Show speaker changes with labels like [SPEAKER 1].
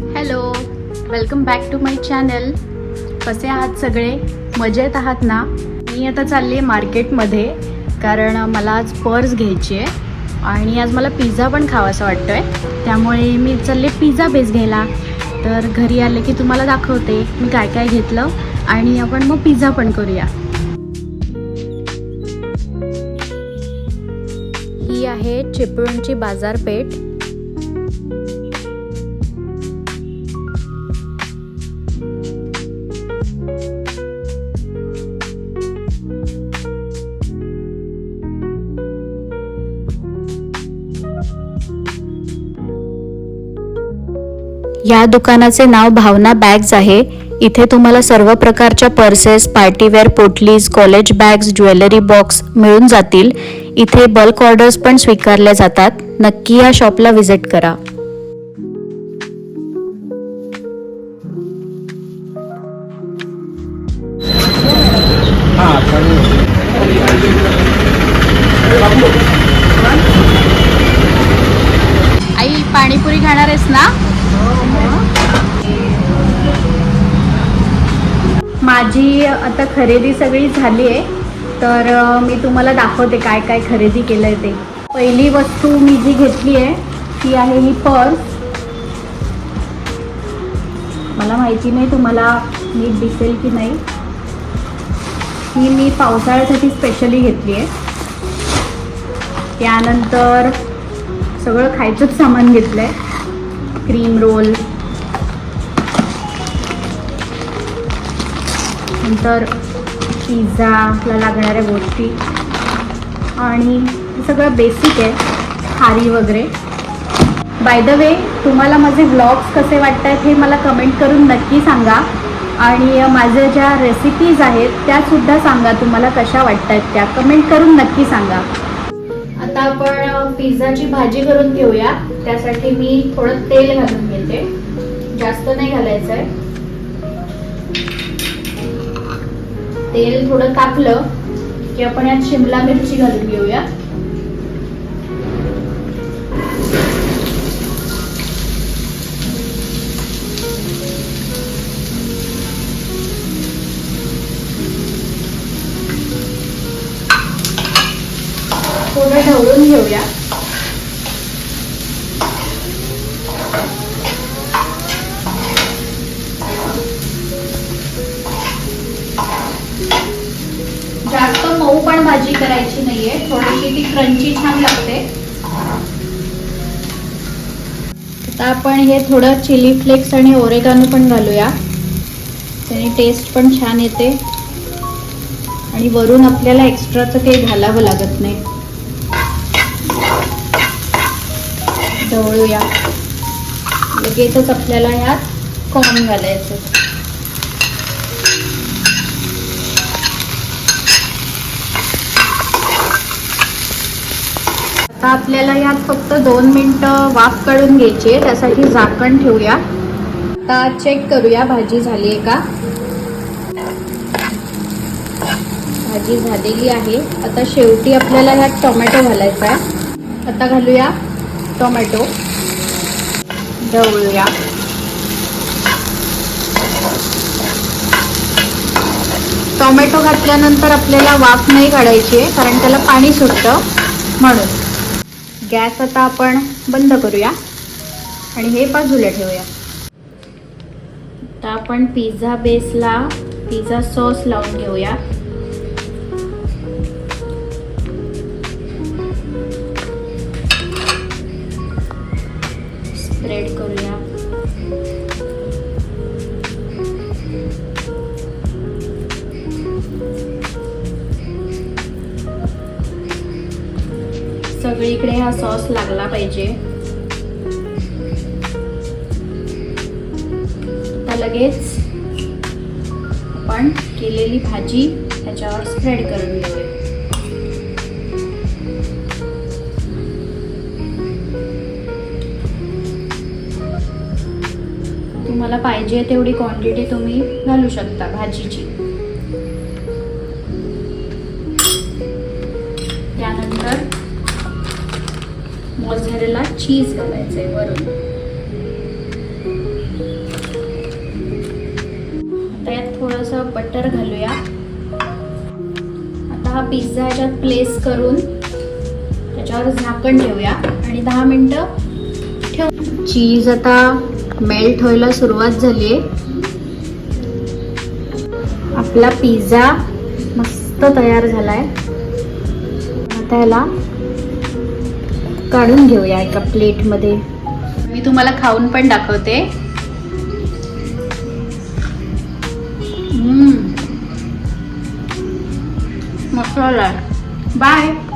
[SPEAKER 1] Hello welcome back to my channel कसे आहात सगळे? मजेत आहात ना? मी आता चालली आहे मार्केटमध्ये कारण मला आज पर्स घ्यायची आहे आणि आज मला पिझ्झा पण खावासा वाटतो आहे त्यामुळे मी चालले पिझ्झा बेस घ्यायला. तर घरी आले की तुम्हाला दाखवते मी काय काय घेतलं आणि आपण मग पिझ्झा पण करूया. ही आहे चिपळूणची बाजारपेठ. या दुकानाचे नाव भावना बॅग्स आहे. इथे तुम्हाला सर्व प्रकारच्या पर्सेस पार्टीवेअर पोटलीज कॉलेज बॅग्स ज्वेलरी बॉक्स मिळून जातील. इथे बल्क ऑर्डर्स पण स्वीकारल्या जातात. नक्की या शॉपला व्हिजिट करा. आई पाणीपुरी खाणार आहेस ना? माझी आता खरेदी सगळी झाली आहे. तर मी तुम्हाला दाखवते काय काय खरेदी केलं आहे ते. पहिली वस्तू मी जी घेतली आहे ती आहे ही पर्स. मला माहिती नाही तुम्हाला नीट दिसेल की नाही. ही मी पावसाळ्यासाठी स्पेशली घेतली आहे. त्यानंतर सगळं खायचंच सामान घेतलं आहे क्रीम रोल नंतर पिझ्झाला लागणाऱ्या गोष्टी. आणि सगळं बेसिक आहे खारी वगैरे. बाय द वे तुम्हाला माझे व्लॉग्स कसे वाटत आहेत हे मला कमेंट करून नक्की सांगा. आणि माझ्या ज्या रेसिपीज आहेत त्यासुद्धा सांगा तुम्हाला कशा वाटत आहेत त्या. कमेंट करून नक्की सांगा. आता आपण पिझ्झाची भाजी करून घेऊया. त्यासाठी मी थोडं तेल घालून घेते. जास्त नाही घालायचं आहे तेल थोडं तापलं की आपण यात शिमला मिरची घालून घेऊया. थोडं ढवळून घेऊया. भाजी करायची नाहीये. थोडीशी ती क्रंची छान लागते. आता आपण हे थोडं चिली फ्लेक्स आणि ओरेगानो पण घालूया. त्याने टेस्ट पण छान येते. आणि वरून आपल्याला एक्स्ट्राचं काही घालावं लागत नाही. ढवळूया लगेचच आपल्याला ह्यात कॉर्न घालायचं. आता आपल्याला यात फक्त दोन मिनटं वाफ काढून घ्यायची आहे. त्यासाठी झाकण ठेवूया. आता चेक करूया भाजी झाली आहे का? भाजी झालेली आहे. आता शेवटी आपल्याला ह्यात टोमॅटो घालायचा आहे. आता घालूया टोमॅटो. ढवळूया टोमॅटो घातल्यानंतर आपल्याला वाफ नाही काढायची आहे कारण त्याला पाणी सुटतं म्हणून. गॅस आता आपण बंद करूया. आणि हे बाजूला ठेवूया. आता आपण पिझ्झा बेसला पिझ्झा सॉस लावून घेऊया. सगळीकडे हा सॉस लागला पाहिजे. आता लगेच आपण केलेली भाजी त्याच्यावर स्प्रेड करून घेऊया. तुम्हाला पाहिजे तेवढी क्वांटिटी तुम्ही घालू शकता भाजीची. मोझरेला चीज घालायचंय वरून. त्यात थोडंसं बटर घालूया. आता हा पिझ्झा याच्यात प्लेस करून त्याच्यावर झाकण ठेवूया आणि दहा मिनिट ठेवू चीज आता मेल्ट व्हायला सुरुवात झाली आहे. आपला पिझ्झा मस्त तयार झालाय. आता याला काढून घेऊया एका प्लेटमध्ये. मी तुम्हाला खाऊन पण दाखवते. मसाला. बाय.